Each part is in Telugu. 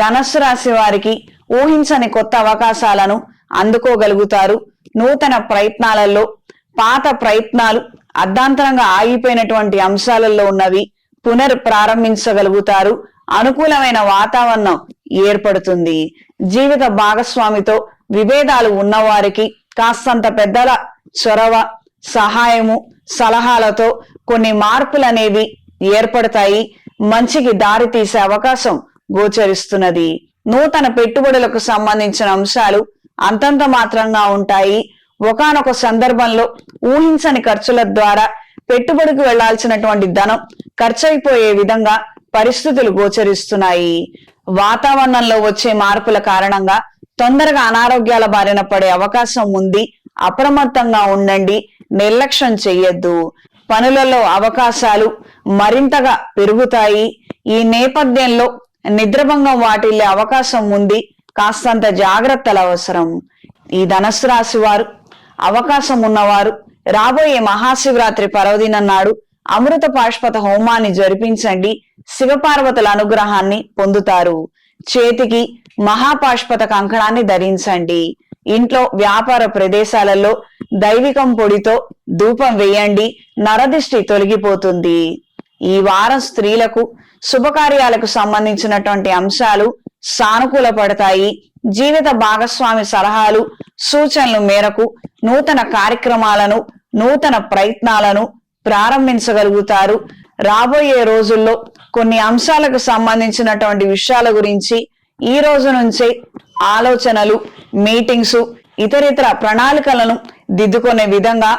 ధనస్సు రాశి వారికి ఊహించని కొత్త అవకాశాలను అందుకోగలుగుతారు. నూతన ప్రయత్నాలలో పాత ప్రయత్నాలు అర్ధాంతరంగా ఆగిపోయినటువంటి అంశాలలో ఉన్నవి పునర్ ప్రారంభించగలుగుతారు. అనుకూలమైన వాతావరణం ఏర్పడుతుంది. జీవిత భాగస్వామితో విభేదాలు ఉన్నవారికి కాస్తంత పెద్దల చొరవ సహాయము సలహాలతో కొన్ని మార్పులు అనేవి ఏర్పడతాయి. మంచికి దారి తీసే అవకాశం గోచరిస్తున్నది. నూతన పెట్టుబడులకు సంబంధించిన అంశాలు అంతంత మాత్రంగా ఉంటాయి. ఒకానొక సందర్భంలో ఊహించని ఖర్చుల ద్వారా పెట్టుబడికి వెళ్ళాల్సినటువంటి ధనం ఖర్చయిపోయే విధంగా పరిస్థితులు గోచరిస్తున్నాయి. వాతావరణంలో వచ్చే మార్పుల కారణంగా తొందరగా అనారోగ్యాల బారిన పడే అవకాశం ఉంది. అప్రమత్తంగా ఉండండి. నిర్లక్ష్యం చెయ్యొద్దు. పనులలో అవకాశాలు మరింతగా పెరుగుతాయి. ఈ నేపథ్యంలో నిద్రభంగం వాటిల్లే అవకాశం ఉంది. కాస్తంత జాగ్రత్తలు అవసరం. ఈ ధనస్సు రాశి వారు అవకాశం ఉన్నవారు రాబోయే మహాశివరాత్రి పర్వదినం నాడు అమృత పాష్పత హోమాన్ని జరిపించండి. శివపార్వతుల అనుగ్రహాన్ని పొందుతారు. చేతికి మహాపాష్పత కంకణాన్ని ధరించండి. ఇంట్లో వ్యాపార ప్రదేశాలలో దైవికం పొడితో ధూపం వేయండి. నరదిష్టి తొలగిపోతుంది. ఈ వారం స్త్రీలకు శుభకార్యాలకు సంబంధించినటువంటి అంశాలు సానుకూల పడతాయి. జీవిత భాగస్వామి సలహాలు సూచనలు మేరకు నూతన కార్యక్రమాలను నూతన ప్రయత్నాలను ప్రారంభించగలుగుతారు. రాబోయే రోజుల్లో కొన్ని అంశాలకు సంబంధించినటువంటి విషయాల గురించి ఈ రోజు నుంచే ఆలోచనలు మీటింగ్స్ ఇతరితర ప్రణాళికలను దిద్దుకునే విధంగా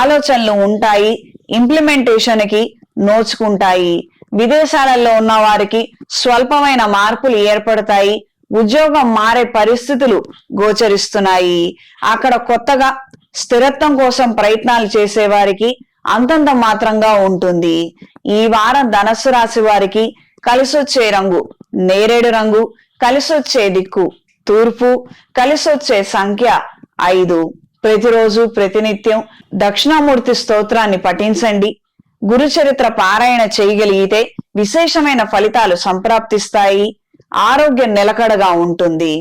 ఆలోచనలు ఉంటాయి. ఇంప్లిమెంటేషన్కి నోచుకుంటాయి. విదేశాలలో ఉన్న వారికి స్వల్పమైన మార్పులు ఏర్పడతాయి. ఉద్యోగం మారే పరిస్థితులు గోచరిస్తున్నాయి. అక్కడ కొత్తగా స్థిరత్వం కోసం ప్రయత్నాలు చేసే వారికి అంతంత మాత్రంగా ఉంటుంది. ఈ వారం ధనస్సు రాశి వారికి కలిసొచ్చే రంగు నేరేడు రంగు కలిసొచ్చే దిక్కు తూర్పు కలిసొచ్చే సంఖ్య ఐదు. ప్రతిరోజు ప్రతినిత్యం దక్షిణామూర్తి స్తోత్రాన్ని పఠించండి. గురు చరిత్ర పారాయణ చేయగలిగితే విశేషమైన ఫలితాలు సంప్రాప్తిస్తాయి. ఆరోగ్యం నిలకడగా ఉంటుంది.